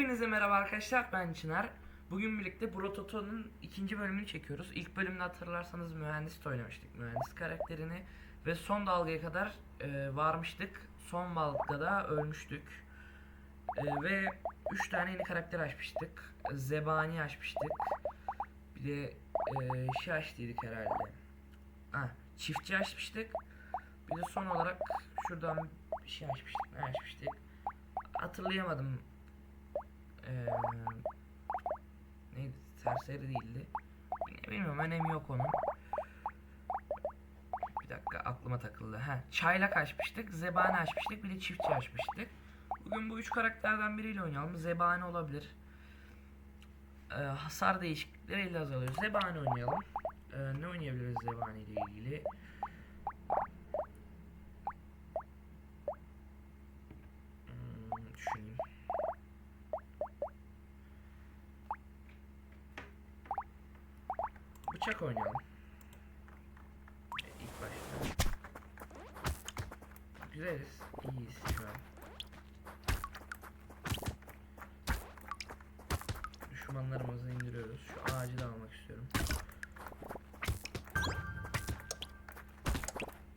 Hepinize merhaba arkadaşlar ben Çınar. Bugün birlikte Brototo'nun ikinci bölümünü çekiyoruz. İlk bölümde hatırlarsanız mühendis oynamıştık. Mühendis karakterini ve son dalgaya kadar e, varmıştık. Son dalgada ölmüştük. E, ve 3 tane yeni karakter açmıştık. Zebani açmıştık. Bir de e, şey açtıydık herhalde. Ha, çiftçi açmıştık. Bir de son olarak şuradan bir şey açmıştık. Ne açmıştık? Hatırlayamadım. Ee, neydi? Serseri değildi. Ne bilmiyorum önemi yok onun. Bir dakika aklıma takıldı. Ha, çaylak açmıştık, zebani açmıştık, bir de çiftçi açmıştık. Bugün bu üç karakterden biriyle oynayalım. Zebani olabilir. Ee, hasar değişiklikleri 50 azalıyor. Zebani oynayalım. Ee, ne oynayabiliriz zebani ile ilgili? Bıçak oynayalım. İlk başta. Güzeliz. iyiyiz şu an. Düşmanlarımızı indiriyoruz. Şu ağacı da almak istiyorum.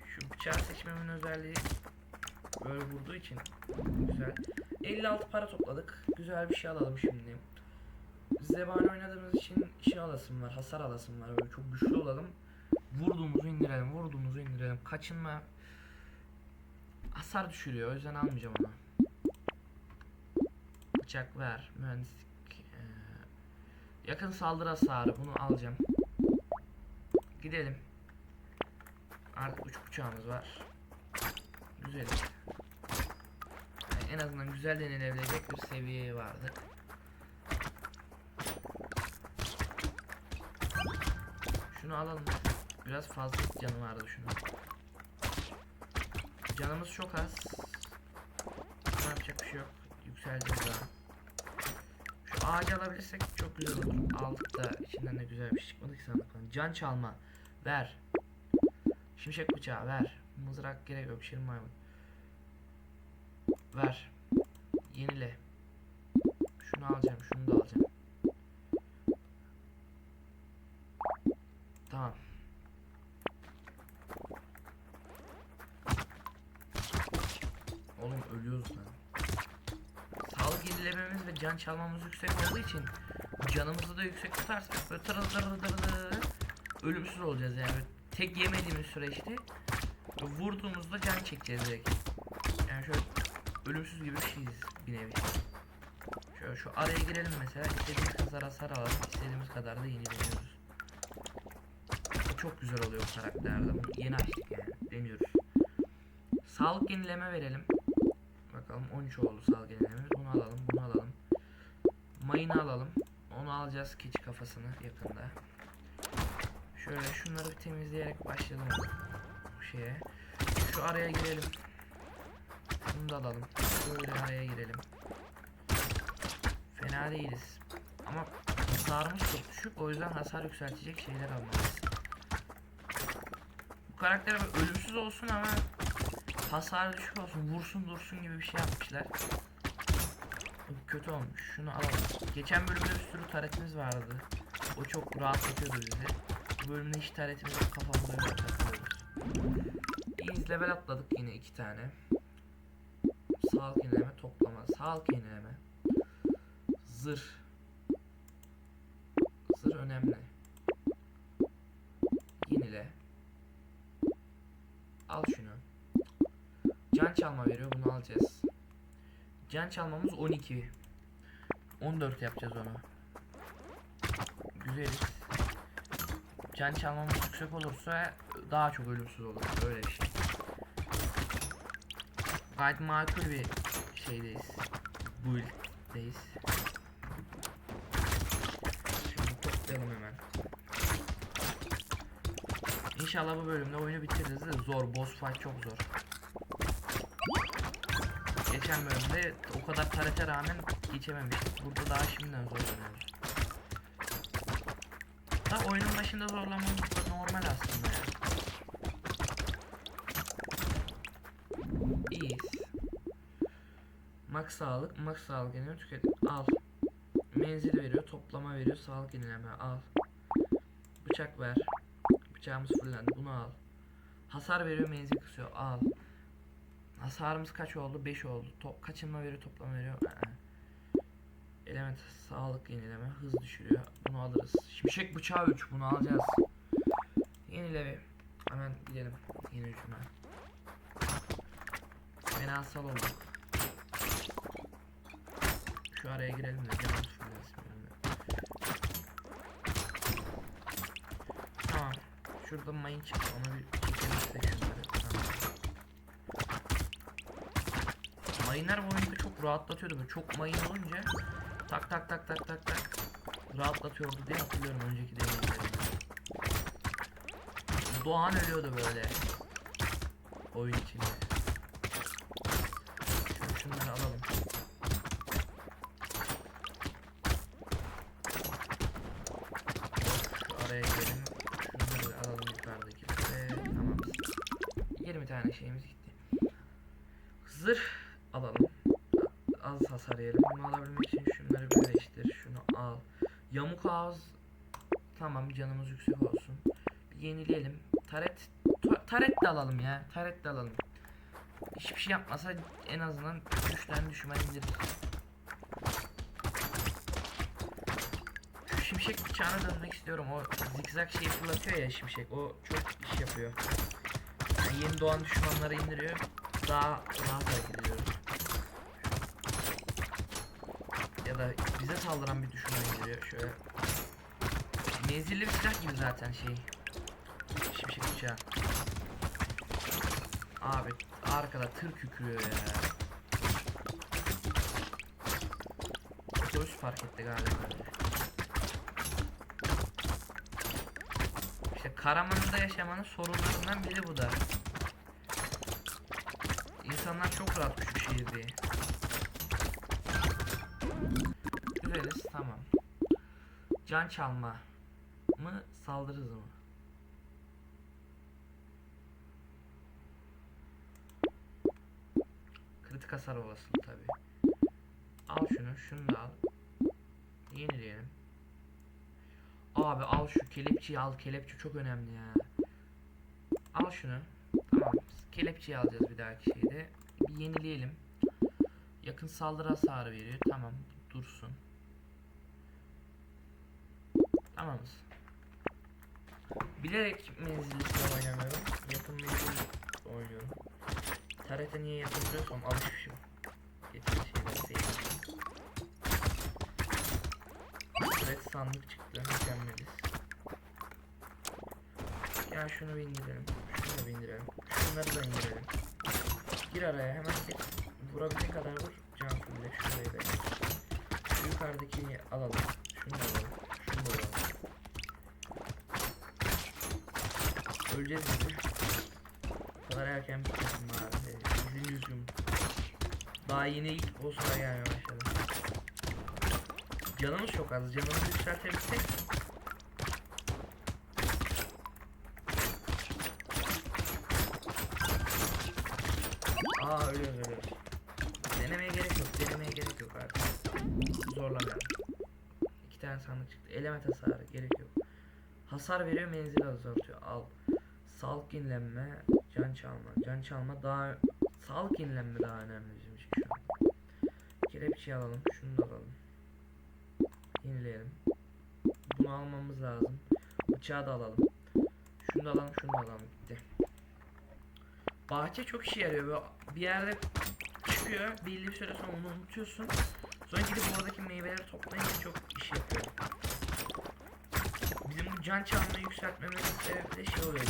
Şu bıçağı seçmemin özelliği böyle vurduğu için güzel. 56 para topladık. Güzel bir şey alalım şimdi. Zebani oynadığımız için şey alasım var, hasar alasım var. Böyle çok güçlü olalım. Vurduğumuzu indirelim, vurduğumuzu indirelim. Kaçınma hasar düşürüyor. O yüzden almayacağım onu. Bıçak ver, mühendislik. eee, yakın saldırı hasarı. Bunu alacağım. Gidelim. Artık uç bıçağımız var. Güzel. Yani en azından güzel denilebilecek bir seviyeye vardık. Şunu alalım. Biraz fazla canı vardı şunu. Canımız çok az. Ne yapacak bir şey yok. Yükseleceğiz daha. Şu ağacı alabilirsek çok güzel olur. Aldık da içinden de güzel bir şey çıkmadı ki sandıktan. Can çalma. Ver. Şimşek bıçağı ver. Mızrak gerek yok. Şirin maymun. Ver. Yenile. Şunu alacağım. Şunu da alacağım. Tamam. Oğlum ölüyoruz lan. Sağlık yenilememiz ve can çalmamız yüksek olduğu için canımızı da yüksek tutarsak böyle tırı tırı tırı tırı ölümsüz olacağız yani. Böyle tek yemediğimiz süreçte vurduğumuzda can çekeceğiz direkt. Yani şöyle ölümsüz gibi bir şeyiz bir nevi. Şöyle şu araya girelim mesela istediğimiz kadar hasar alalım istediğimiz kadar da yenileniyoruz. Çok güzel oluyor bu karakterde. Yeni açtık yani. Deniyoruz. Sağlık yenileme verelim. Bakalım 13 oldu sağlık yenilememiz. Bunu alalım, bunu alalım. Mayını alalım. Onu alacağız keçi kafasını yakında. Şöyle şunları bir temizleyerek başlayalım bu şeye. Şu araya girelim. Bunu da alalım. Böyle araya girelim. Fena değiliz. Ama hasarımız çok düşük. O yüzden hasar yükseltecek şeyler almalıyız. Bu karakter ölümsüz olsun ama hasar düşük olsun. Vursun dursun gibi bir şey yapmışlar. Kötü olmuş. Şunu alalım. Geçen bölümde bir sürü taretimiz vardı. O çok rahatlatıyordu bizi. Bu bölümde hiç taretimiz yok. Kafamıza göre takılıyoruz. İyiyiz level atladık yine iki tane. Sağlık yenileme toplama. Sağlık yenileme. Zırh. Zırh önemli. Yenile. Al şunu. Can çalma veriyor bunu alacağız. Can çalmamız 12. 14 yapacağız onu. Güzeliz. Can çalmamız yüksek olursa daha çok ölümsüz olur. Öyle bir şey. Gayet makul bir şeydeyiz. Build'deyiz. Şimdi toplayalım hemen. İnşallah bu bölümde oyunu bitiririz de zor. Boss fight çok zor. Geçen bölümde o kadar tarete rağmen geçememiştik. Burada daha şimdiden zorlanıyoruz. Da oyunun başında zorlanmamız da normal aslında ya. İyiyiz. Max sağlık, max sağlık yenileme tüket. Al. Menzil veriyor, toplama veriyor, sağlık yenileme al. Bıçak ver. Bıçağımız fullendi. Bunu al. Hasar veriyor, menzil kısıyor. Al. Hasarımız kaç oldu? 5 oldu. To kaçınma veriyor, toplama veriyor. Element sağlık yenileme, hız düşürüyor. Bunu alırız. Şimşek bıçağı 3. Bunu alacağız. Yenile bir. Hemen gidelim. Yeni hücuma. Fena sal olduk. Şu araya girelim de. Tamam. Şurada mayın çıktı. Onu bir çekelim. Mayınlar bu oyunda çok rahatlatıyordu. Çok mayın olunca tak tak tak tak tak tak rahatlatıyordu diye hatırlıyorum önceki deneyimlerimde. Doğan ölüyordu böyle. Oyun içinde. Şunu şunları alalım. Araya girelim. Şunları alalım yukarıdaki. Ve tamam. 20 tane şeyimiz gitti. Zırh Tamam canımız yüksek olsun. Bir yenileyelim. Taret ta- taret de alalım ya. Taret de alalım. Hiçbir şey yapmasa en azından 3 tane düşman indirir. Şu şimşek bıçağına dönmek istiyorum. O zikzak şeyi fırlatıyor ya şimşek. O çok iş yapıyor. Yani yeni doğan düşmanları indiriyor. Daha rahat hareket ediyoruz. Ya da bize saldıran bir düşman indiriyor. Şöyle. Menzilli bir silah gibi zaten şey. Şimşek bıçağı. Abi arkada tır kükrüyor ya. Otobüs fark etti galiba. İşte Karaman'da yaşamanın sorunlarından biri bu da. İnsanlar çok rahat küçük şehir diye. Güzeliz tamam. Can çalma saldırı hızı mı? Kritik hasar olasılığı tabi. Al şunu, şunu da al. Yenileyelim. Abi al şu kelepçeyi al. Kelepçe çok önemli ya. Al şunu. Tamam. Kelepçeyi alacağız bir dahaki şeyde. Bir yenileyelim. Yakın saldırı hasarı veriyor. Tamam. Dursun. Tamamız. Bilerek menzilli silah oynamıyorum. Yakın menzilli oynuyorum. Tarete niye yakın duruyorsam alışmışım. Geçen şeyleri sevdim. Evet sandık çıktı. Mükemmeliz. Ya şunu bir indirelim. Şunu da bir indirelim. Şunları da indirelim. Gir araya hemen tek vurabildiğin kadar vur. Can fulle şurayı da. Şu yukarıdakini alalım. Şunu da alalım. Şunu da alalım. Öleceğiz gibi. Bu kadar erken bitmesin bari. Yüzün yüzüm. Daha yeni ilk boss'a gelmeye başladı. Canımız çok az. Canımızı yükseltebilsek. Aa ölüyoruz ölüyoruz. Denemeye gerek yok. Denemeye gerek yok artık. Zorlamayalım. İki tane sandık çıktı. Element hasarı gerek yok. Hasar veriyor menzil azaltıyor. Al. Sağlık yenilenme, can çalma. Can çalma daha sağlık yenilenme daha önemli bizim için şu an. Kelepçeyi alalım. Şunu da alalım. Yenileyelim. Bunu almamız lazım. Bıçağı da alalım. Şunu da alalım, şunu da alalım. Gitti. Bahçe çok işe yarıyor. Bir yerde çıkıyor. Belli bir süre sonra onu unutuyorsun. Sonra gidip oradaki meyveleri toplayınca çok iş yapıyor. Bizim bu can çalmayı yükseltmemizin sebebi de şey oluyor.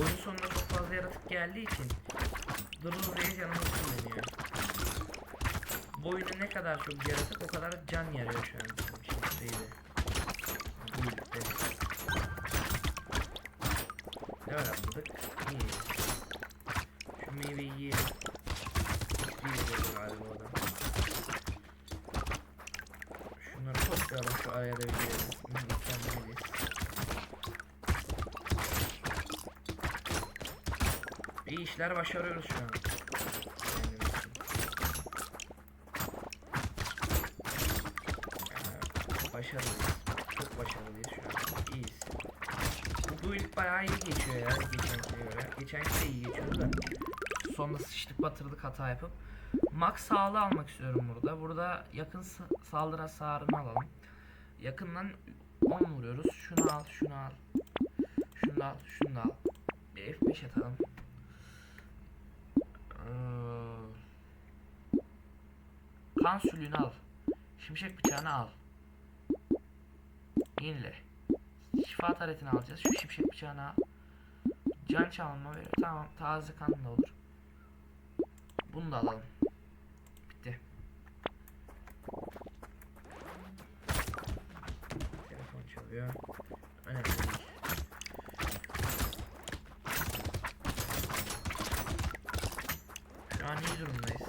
Oyun sonunda çok fazla yaratık geldiği için Dırıl diye canımız kullanıyor. Bu oyunda ne kadar çok yaratık o kadar can yarıyor şu an bizim için. Ne var atladık? İyi. Şu meyveyi yiyelim. Yiyelim galiba o da. Şunları toplayalım şu araya da bir yiyelim. şeyler başarıyoruz şu an. Yani, başarılıyız. Çok başarılıyız şu an. İyiyiz. Bu build bayağı iyi geçiyor ya geçenkine göre. Geçenki de iyi geçiyordu da. Sonunda sıçtık batırdık hata yapıp. Max sağlı almak istiyorum burada. Burada yakın saldırı hasarını alalım. Yakından 10 vuruyoruz. Şunu al, şunu al. Şunu al, şunu al. Bir F5 atalım. Kan sülüğünü al. Şimşek bıçağını al. Yenile. Şifa taretini alacağız. Şu şimşek bıçağını. Can çalma veriyor. Tamam taze kan da olur. Bunu da alalım. Bitti. Telefon çalıyor. Önemli değil. Şu an iyi durumdayız.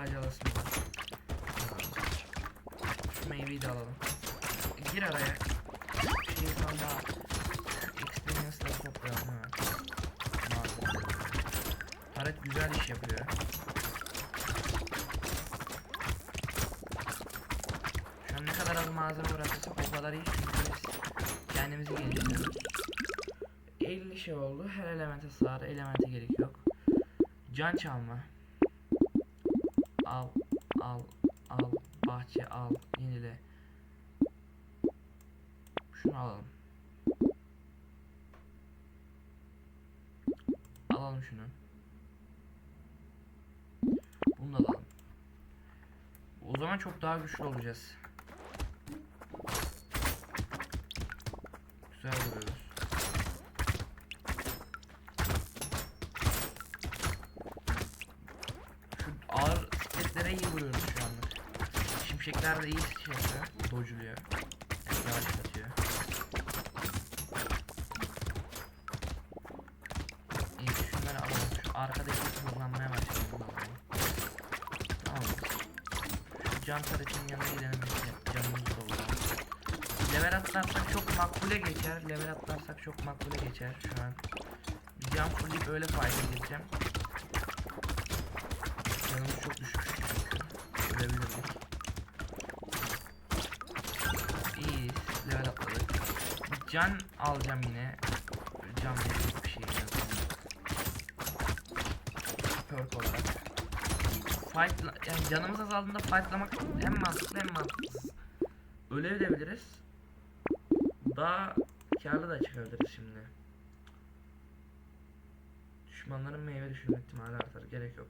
Ağacı alasın. Şu meyveyi de alalım. Gir araya. Şey falan daha experience'ları toplayalım hemen. Güzel iş yapıyor. Şu an ne kadar az malzeme bırakırsak o kadar iyi çünkü kendimizi geliştiriyoruz. 50 şey oldu. Her elemente sarı, elemente gerek yok. Can çalma. Al, al, al, bahçe al, yenile. Şunu alalım. Alalım şunu. Bunu da alalım. O zaman çok daha güçlü olacağız. Güzel vuruyoruz. Şu ağır bisikletlere iyi vuruyoruz şu anlık. Şimşekler de iyi şey yapıyor. Dojuluyor. Yani yavaşlatıyor. İyi şunları alalım. Şu arkadaki hızlanmaya başlayalım. Bunu alalım. Tamam. Şu can taretinin yanına gidelim. Canımız dolu. Level atlarsak çok makbule geçer. Level atlarsak çok makbule geçer şu an. Can fullleyip öyle fayda gireceğim. Canımız çok düşmüş çünkü. Ölebilirdik. İyiyiz. Level atladık. Can alacağım yine. Can verecek bir şey en azından. Perk olarak. Fight, yani canımız azaldığında fightlamak hem mantıklı hem mantıksız. Ölebiliriz. Daha karlı da çıkabiliriz şimdi. Düşmanların meyve düşürme ihtimali artar. Gerek yok.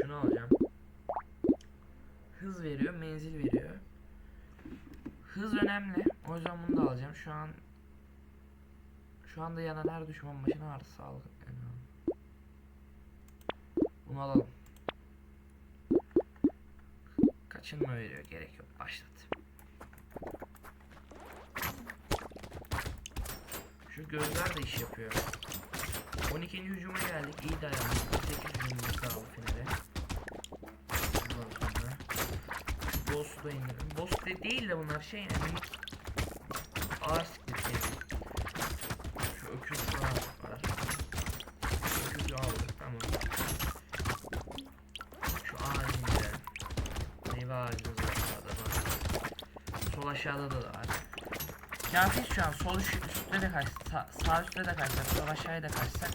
Şunu alacağım. Hız veriyor, menzil veriyor. Hız önemli. O yüzden bunu da alacağım. Şu an şu anda yanan her düşman başına sağlık. Yani. Bunu alalım. Kaçınma veriyor. Gerek yok. Başlat. Şu gözler de iş yapıyor. 12. hücuma geldik. İyi dayandık. 8 hücumumuz finale. Ondan sonra şu boss'u da indirdim. Boss de değil de bunlar şey ne? minik Ağır siklet şey. Şu öküz falan var. Öküzü aldık tamam. Şu ağacın gidelim. Meyve ağacımız var aşağıda bak. Sol aşağıda da var. Kafi şu an sol üst, üstte de kaç, sağ, sağ üstte de kaçsak, sol aşağıya da kaçsak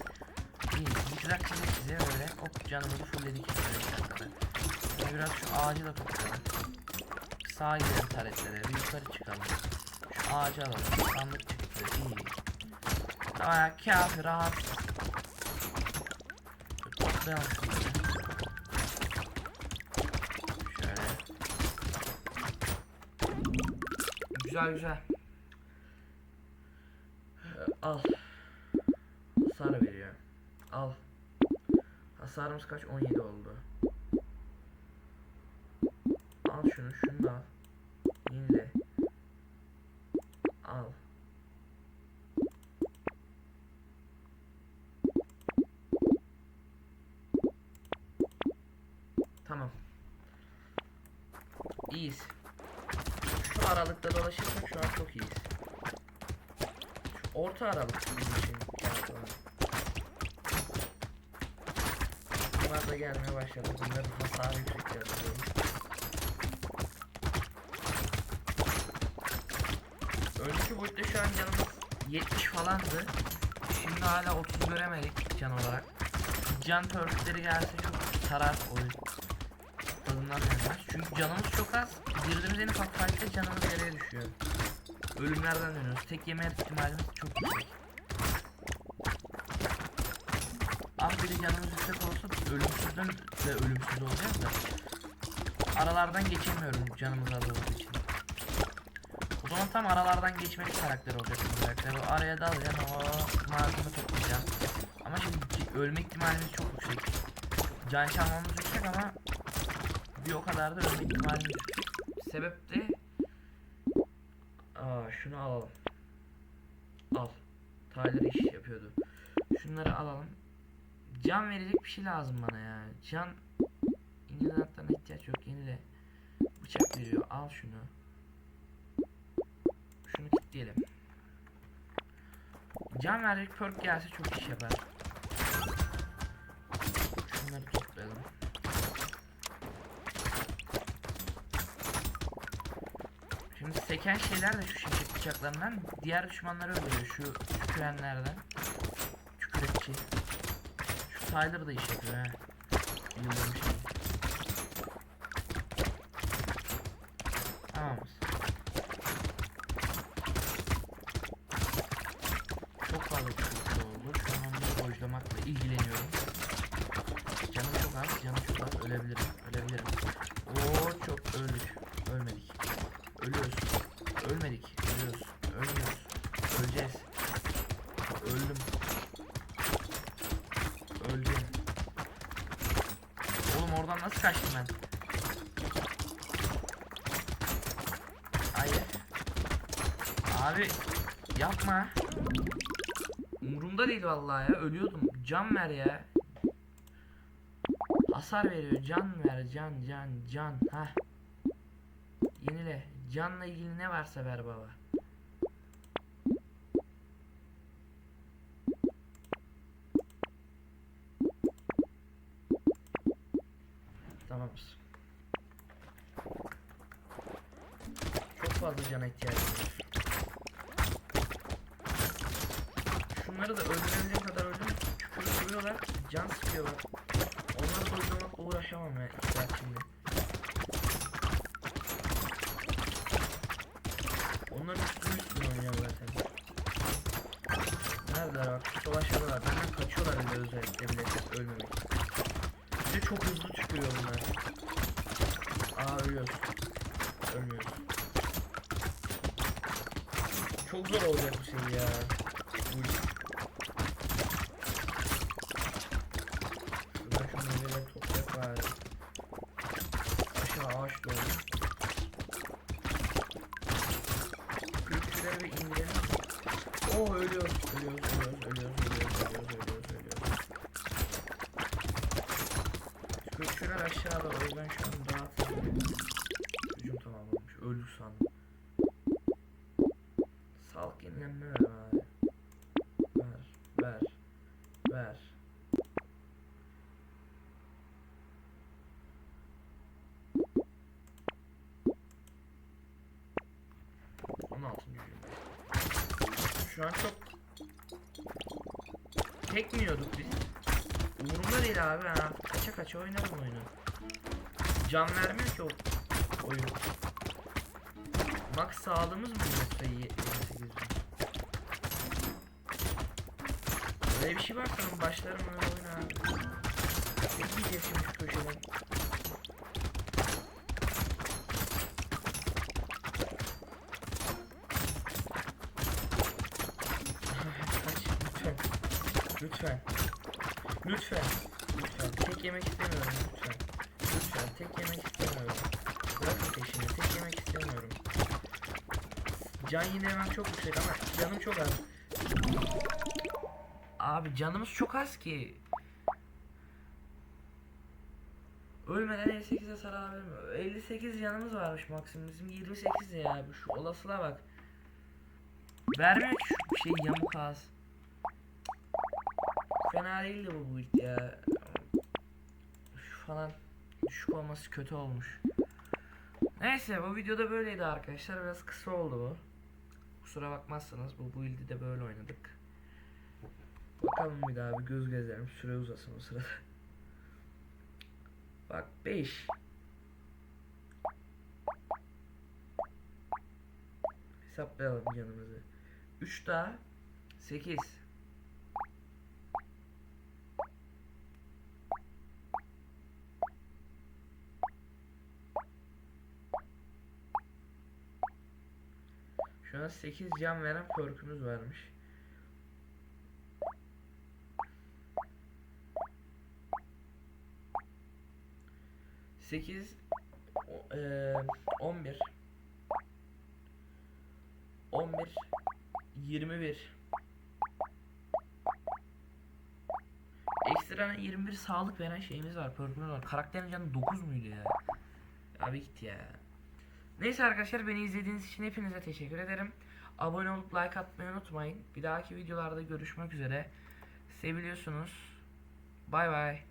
iyi. Zikzak çizdik size öyle hop canımızı fullledik dakikada. Şimdi biraz şu ağacı da toplayalım. Sağa gidelim taretlere, bir yukarı çıkalım. Şu ağacı alalım, sandık çıktı, iyi. Baya kafi rahat. Toplayalım şunları. Güzel güzel. Al. Hasar veriyor. Al. Hasarımız kaç? 17 oldu. Al şunu, şunu da al. Yenile. iyiyiz. Şu aralıkta dolaşırsak şu an çok iyiyiz. İçin. şart olan. Bunlar da gelmeye başladı. Bunların hasarı yüksek yazıyorum. Önceki boyutta şu an canımız 70 falandı. Şimdi hala 30 göremedik can olarak. Can perkleri gelse çok sarar oyun. Tadından yenmez. Çünkü canımız çok az. Girdiğimiz en ufak canımız yere düşüyor. Ölümlerden dönüyoruz. Tek yeme ihtimalimiz çok yüksek. Az bir de canımız yüksek olsa ölümsüzden de ölümsüz olacağız da. Aralardan geçemiyorum canımız az olduğu için. O zaman tam aralardan geçmelik karakter olacak bu karakter. O araya dalacaksın o malzeme toplayacaksın. Ama şimdi ölme ihtimalimiz çok yüksek. Can çalmamız yüksek ama bir o kadar da ölme ihtimalimiz yüksek. Sebep de şunu alalım. Al. Tyler iş yapıyordu. Şunları alalım. Can verecek bir şey lazım bana ya. Can İngilizlerden ihtiyaç yok. Yenile. Bıçak veriyor. Al şunu. Şunu kilitleyelim. Can verecek perk gelse çok iş yapar. Şunları toplayalım. Şimdi seken şeyler de şu şimşek bıçaklarından diğer düşmanları öldürüyor. Şu tükürenlerden. Tükürekçi. Şu Tyler da iş yapıyor ha. Kaçtım ben? Hayır. Abi yapma. Umurumda değil vallahi ya. Ölüyordum. Can ver ya. Hasar veriyor. Can ver. Can can can. Heh. Yenile. Canla ilgili ne varsa ver baba. Tamamız. Çok fazla cana ihtiyacımız var. Şunları da öldürebildiğim kadar öldüm. Küfür vuruyorlar. Can sıkıyorlar. Onları doldurmakla uğraşamam ya. saat şimdi. Onların üstüne üstüne oynuyor zaten. Neredeler bak? Sol aşağıdalar. Benden kaçıyorlar bile özellikle bile ölmemek. Bir de çok hızlı çıkıyor bunlar. Aa ölüyoruz. Ölmüyoruz. Zor olacak bu şey ya. Bu iş. Şuradan şu meyveleri toplayak bari. Aşağı ağaç doğru. Kültürleri bir indirelim. Oo ölüyoruz. Ölüyoruz, ölüyoruz, ölüyoruz, ölüyoruz, ölüyoruz, ölüyoruz, ölüyoruz. Kültürler aşağıda o yüzden şu an dağıtılıyor. Hücum tamamlanmış. Öldük sandım. Sağlık yenilenme ver bari. Ver, ver, ver. On altıncı gün. Şu an çok tek mi yiyorduk biz? Umurumda değil abi ha. Kaça kaça oynarım oyunu. Can vermiyor ki o oyun. Max sağlığımız mı yoksa 78 bin? Öyle bir şey varsa ben başlarım öyle oyuna abi. Ne diyeceğiz şimdi şu köşeden? Lütfen. Lütfen. Lütfen. Lütfen. Tek yemek istemiyorum lütfen. Lütfen tek yemek istemiyorum. Bırakın peşini tek yemek istemiyorum. Can yine çok yüksek ama canım çok az. Abi canımız çok az ki. Ölmeden 58'e sarılabilir mi? 58 canımız varmış maksimum. Bizim 28 ya abi. Şu olasılığa bak. Vermiyor ki şu şey yamuk ağız. Fena değildi bu build ya. Falan düşük olması kötü olmuş. Neyse bu videoda böyleydi arkadaşlar. Biraz kısa oldu bu. Kusura bakmazsanız bu build'i de böyle oynadık. Bakalım bir daha bir göz gezelim. Süre uzasın o sırada. Bak 5. Hesaplayalım canımızı. 3 daha 8. An 8 can veren perkümüz varmış. Sekiz, eee, on bir, on bir, yirmi bir. Ekstra 21 sağlık veren şeyimiz var, perkümüz var. Karakterin canı 9 muydu ya? Abi git ya. Neyse arkadaşlar beni izlediğiniz için hepinize teşekkür ederim. Abone olup like atmayı unutmayın. Bir dahaki videolarda görüşmek üzere. Seviliyorsunuz. Bay bay.